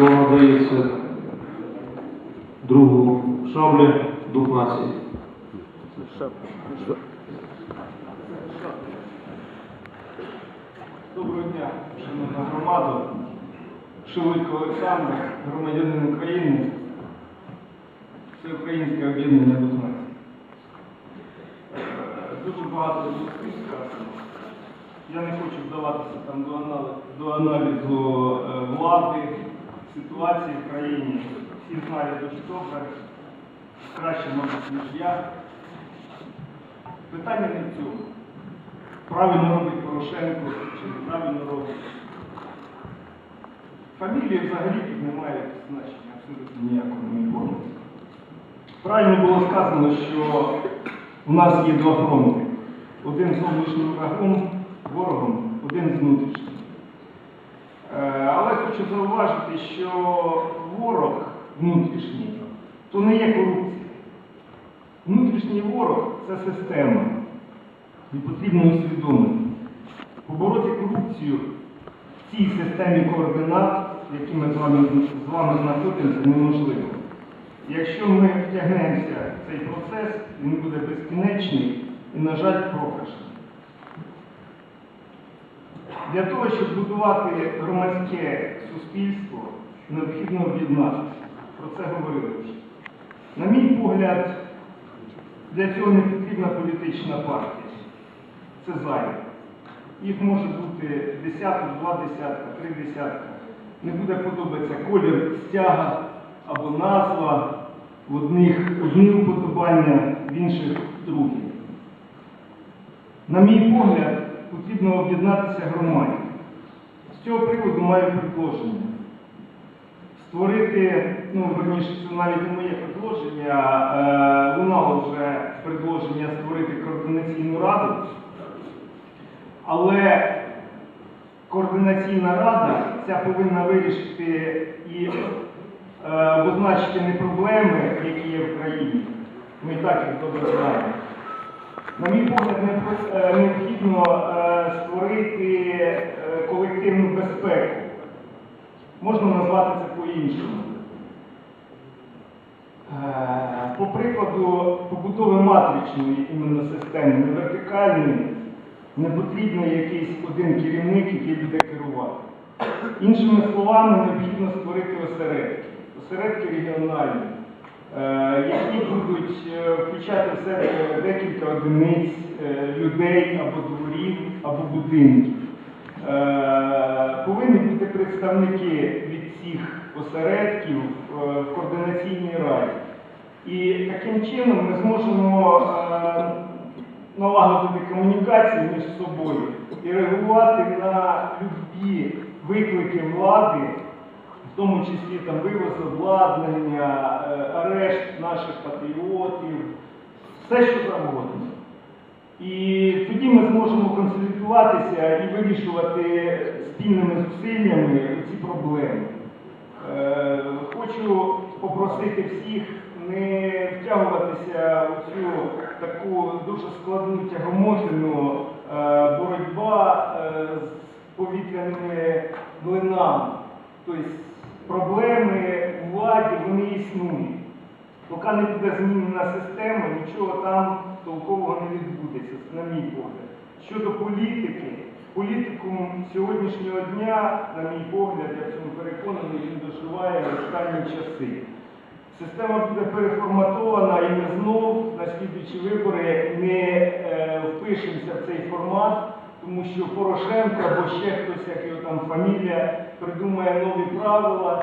Слово надається другу шаблі дух нації. Доброго дня, шановна громада. Шелудько Олександр, громадянин України, Всеукраїнське об'єднання «Дух нації». Дуже багато було сказано. Я не хочу вдаватися там до аналізу, до аналізу е, влади, ситуації в країні. Всі знають дуже добре, краще, мабуть, ніж я. Питання не в цьому. Правильно робить Порошенко чи неправильно робить. Фамілії взагалі тут не мають значення абсолютно ніякого не. Правильно було сказано, що у нас є два фронти. Один з зовнішнім врагом, ворогом, один з внутрішнім. Хочу зауважити, що ворог внутрішній то не є корупція. Внутрішній ворог це система. І потрібно усвідомити. Побороти корупцію в цій системі координат, в якій ми з вами, з вами знаходимося, неможливо. Якщо ми втягнемося в цей процес, він буде безкінечний і, на жаль, програшний. Для того, щоб будувати громадське суспільство, необхідно об'єднатися. Про це говорили. На мій погляд, для цього не потрібна політична партія. Це зайве. Їх може бути десяток, два десятка, три десятка. Не буде подобатися колір стяга або назва в одних одні уподобання, в інших другі. На мій погляд, потрібно об'єднатися громаді. З цього приводу маю предложення. Створити, ну, верніше, це навіть не моє предложення, е, лунало вже предложення створити координаційну раду. Але координаційна рада ця повинна вирішити і е, не проблеми, які є в країні. Ми і так їх добре знаємо. На мій погляд, не- е, необхідно е, створити е, колективну безпеку. Можна назвати це по-іншому. Е, По прикладу побудови матричної іменно системи, не вертикальної, не потрібен якийсь один керівник, який буде керувати. Іншими словами, необхідно створити осередки, осередки регіональні, е, які будуть е, включати в себе декілька одиниць людей або дворів, або будинків. Представники від цих осередків е, в координаційній раді. І таким чином ми зможемо е, налагодити комунікацію між собою і реагувати на любі виклики влади, в тому числі там вивоз обладнання, е, арешт наших патріотів, все що завгодно. І тоді ми зможемо консолідуватися і вирішувати спільними зусиллями ці проблеми. Е, Хочу попросити всіх не втягуватися у цю таку дуже складну тягомотину е, боротьба е, з повітряними млинами. Тобто проблеми у владі вони існують. Поки не буде змінена система, нічого там толкового не відбудеться, на мій погляд. Щодо політики, політикум сьогоднішнього дня, на мій погляд, я в цьому переконаний, він доживає в останні часи. Система буде переформатована і ми знов на слідуючі вибори не е, впишемося в цей формат, тому що Порошенко або ще хтось, як його там фамілія, придумає нові правила.